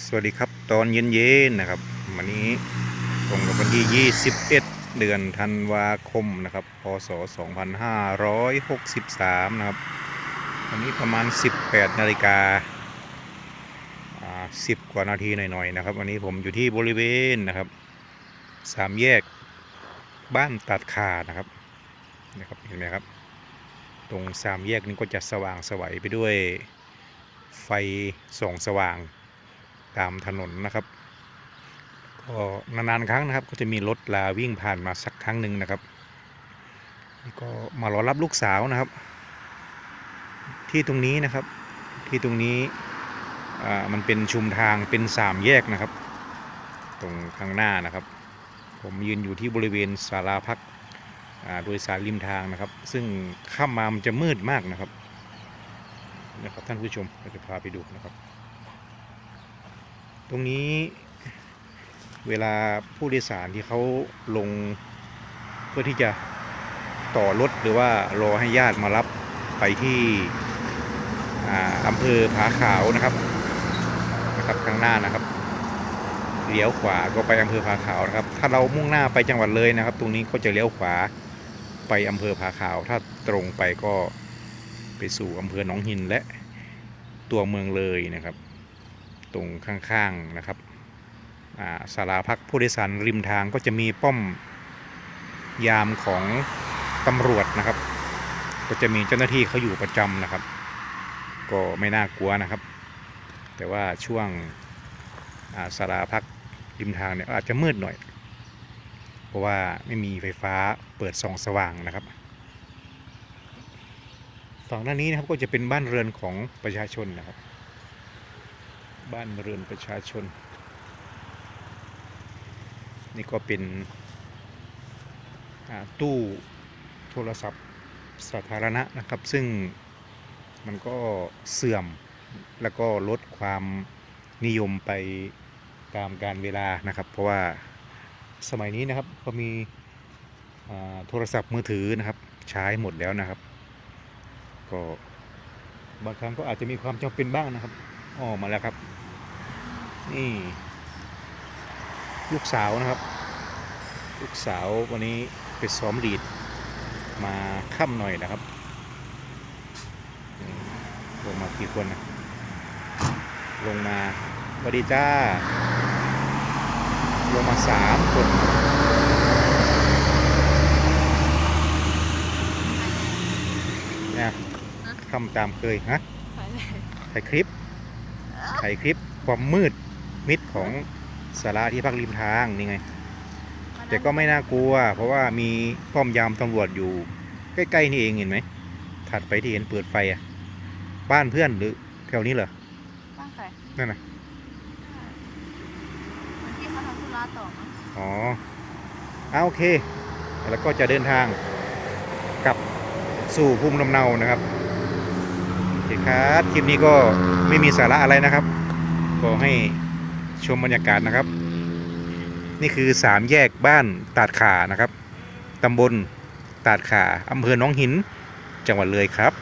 สวัสดีครับตอนเย็นๆนะครับ วันนี้ตรงกับวันที่ 21 เดือนธันวาคมนะครับ พศ 2563 นะครับ วันนี้ประมาณ 18 นาฬิกา 10 กว่านาทีหน่อยๆนะครับ วันนี้ผมอยู่ที่บริเวณนะครับสามแยกบ้านตัดขานะครับนะครับเห็นไหมครับ ตรงสามแยกนี้ก็จะสว่างสวัยไปด้วยไฟส่องสว่าง ตามถนนนะครับก็นานๆครั้งนะครับ ก็จะมีรถลาวิ่งผ่านมาสักครั้งหนึ่งนะครับนี่ก็มารอรับลูกสาวนะครับ ที่ตรงนี้นะครับ ที่ตรงนี้อ่ามันเป็นชุมทางเป็นสามแยกนะครับ ตรงข้างหน้านะครับ ผมยืนอยู่ที่บริเวณศาลาพักโดยสารริมทางนะครับ ซึ่งข้ามมามันจะมืดมากนะครับนะครับท่านผู้ชมเราจะพาไปดูนะครับ ตรงนี้เวลาผู้โดยสารที่เขาลงเพื่อที่จะต่อรถหรือว่ารอให้ญาติมารับไปที่อ่าอำเภอผาขาวนะครับนะครับข้างหน้านะครับเลี้ยวขวาก็ไปอำเภอผาขาวนะครับ ถ้าเรามุ่งหน้าไปจังหวัดเลยนะครับ ตรงนี้ก็จะเลี้ยวขวาไปอำเภอผาขาว ถ้าตรงไปก็ไปสู่อำเภอหนองหินและตัวเมืองเลยนะครับ ตรงข้างๆนะครับศาลาพักผู้โดยสารริมทางก็จะมีป้อมยามของตำรวจนะครับ ก็จะมีเจ้าหน้าที่เขาอยู่ประจำนะครับ ก็ไม่น่ากลัวนะครับ แต่ว่าช่วงศาลาพักริมทางเนี่ยอาจจะมืดหน่อย เพราะว่าไม่มีไฟฟ้าเปิดส่องสว่างนะครับฝั่งด้านนี้นะครับก็จะเป็นบ้านเรือนของประชาชนนะครับ บ้านเรือนประชาชน นี่ก็เป็นตู้โทรศัพท์สาธารณะนะครับ ซึ่งมันก็เสื่อมแล้วก็ลดความนิยมไปตามการเวลานะครับ เพราะว่าสมัยนี้นะครับก็มีโทรศัพท์มือถือนะครับ ใช้หมดแล้วนะครับ ก็บางครั้งก็อาจจะมีความจำเป็นบ้างนะครับ ออกมาแล้วครับ นี่ ลูกสาวนะครับ ลูกสาววันนี้ไปซ้อมดีดมาค่ำหน่อยนะครับนี่ลงมากี่คนนะลงมาสวัสดีจ้า ลงมาสามคนเนี่ยค่ำตามเคยฮะถ่ายคลิป ถ่ายคลิปความมืดมิดของสาราที่พักริมทางนี่ไง แต่ก็ไม่น่ากลัว เพราะว่ามีป้อมยามตำรวจอยู่ ใกล้ๆนี่เองเห็นไหมถัดไปที่เห็นเปิดไฟอะบ้านเพื่อนหรือแถวนี้เหรอบ้านใครนั่นน่ะวันที่เขาทำธุระต่อมั้งอ๋อเอาโอเค แล้วก็จะเดินทางกลับสู่ภูมิลำเนานะครับโอเคครับคลิปนี้ก็ไม่มีสาระอะไรนะครับก็ให้ชมบรรยากาศนะครับ นี่คือสามแยกบ้านตาดขานะครับตำบลตาดขาอำเภอหนองหิน จังหวัดเลยครับ